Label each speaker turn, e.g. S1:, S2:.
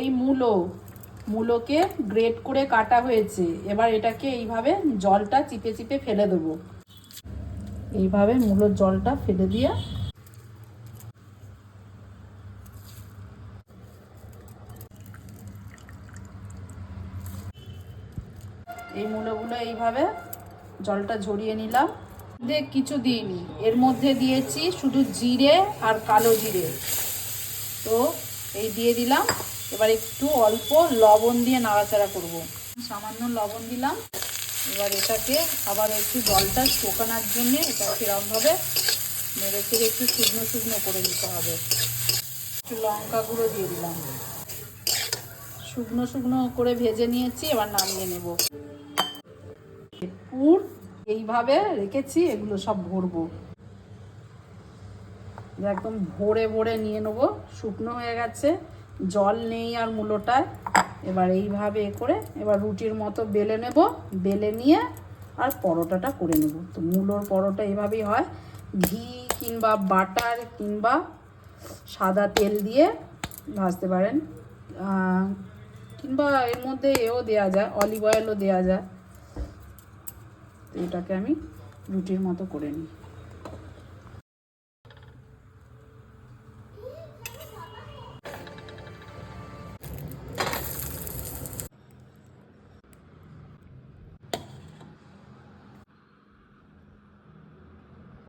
S1: এই মূলো, মূলোকে গ্রেট করে কাটা হয়েছে। এবার এটাকে এইভাবে জলটা চিপে চিপে ফেলে দেবো। এইভাবে মূলোর জলটা ফেলে দিয়ে এই মূলগুলো এইভাবে জলটা ঝরিয়ে নিলাম। দিয়ে কিছু দিইনি এর মধ্যে দিয়েছি শুধু জিরে আর কালো জিরে। তো এই দিয়ে দিলাম। এবার একটু অল্প লবণ দিয়ে নাড়াচাড়া করব। সামান্য লবণ দিলাম। এবার এটাকে আবার একটু জলটা শুকানোর জন্যে এটা সেরকমভাবে নেড়ে চেড়ে একটু শুকনো শুকনো করে নিতে হবে। একটু লঙ্কা গুঁড়ো দিয়ে দিলাম। শুকনো শুকনো করে ভেজে নিয়েছি, এবার নামিয়ে নেব। পুর এইভাবে রেখেছি, এগুলো সব ভরবো। একদম ভরে ভরে নিয়ে নেব। শুকনো হয়ে গেছে। জল নেই আর মূলোটায়। এবার এইভাবে এ করে এবার রুটির মতো বেলে নেব, বেলে নিয়ে আর পরোটাটা করে নেব। তো মূলোর পরোটা এভাবেই হয়। ঘি কিংবা বাটার কিংবা সাদা তেল দিয়ে ভাজতে পারেন। কিংবা এর মধ্যে এও দেওয়া যায়, অলিভ অয়েলও দেওয়া যায়। তো এটাকে আমি রুটির মতো করে নিই।